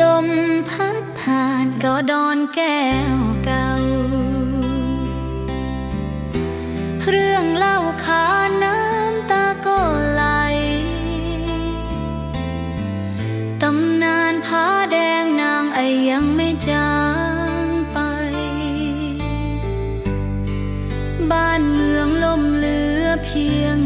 ลมพัดผ่านก็ดอนแก้วเก่า เรื่องเล่าขานน้ำตาก็ไหล ตำนานผ้าแดงนางไอยังไม่จางไป บ้านเมืองลมเหลือเพียง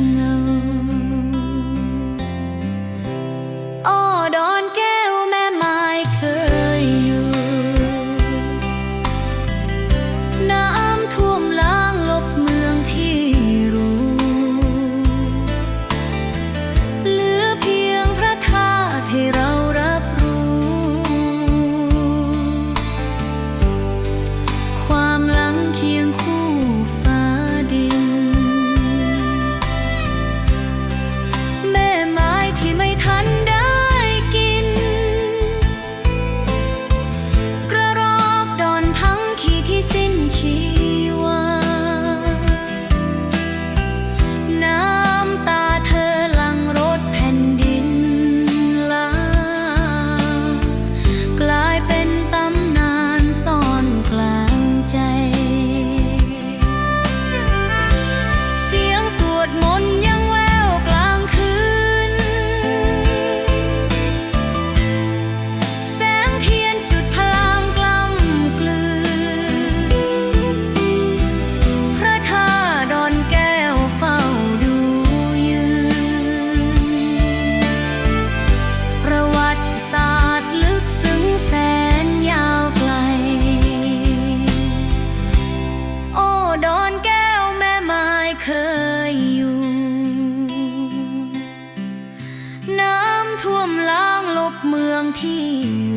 ที่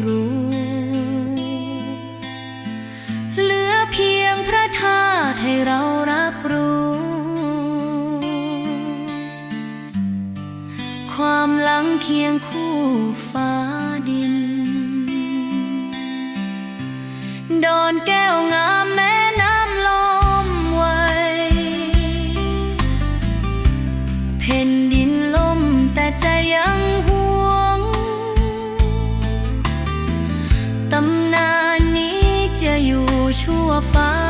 รู้ เหลือเพียงพระธาตุให้เรารับรู้ ความหลังเคียงคู่ 法